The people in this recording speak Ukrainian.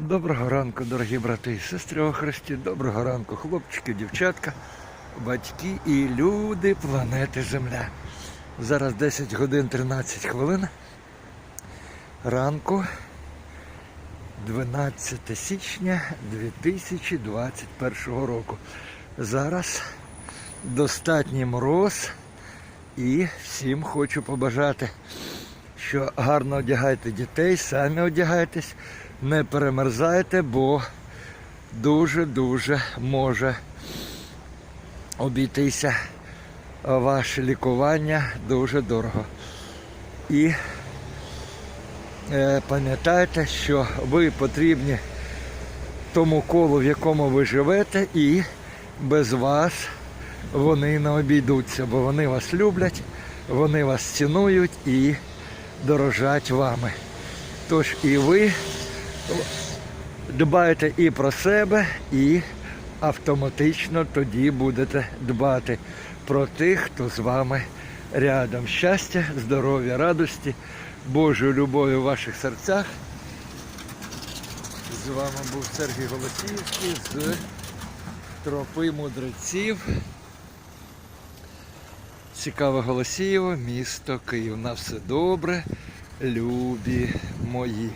Доброго ранку, дорогі брати і сестри у Христі. Доброго ранку, хлопчики, дівчатка, батьки і люди планети Земля. Зараз 10 годин 13 хвилин. Ранку 12 січня 2021 року. Зараз достатній мороз і всім хочу побажати, що гарно одягайте дітей, самі одягайтесь, не перемерзайте, бо дуже-дуже може обійтися ваше лікування дуже дорого. І е, пам'ятайте, що ви потрібні тому колу, в якому ви живете, і без вас вони не обійдуться, бо вони вас люблять, вони вас цінують і дорожать вами. Тож і ви дбайте і про себе, і автоматично тоді будете дбати про тих, хто з вами рядом. Щастя, здоров'я, радості, Божої любові в ваших серцях. З вами був Сергій Голосіївський з тропи мудреців. Цікаве Голосіїво, місто Київ. На все добре, любі мої.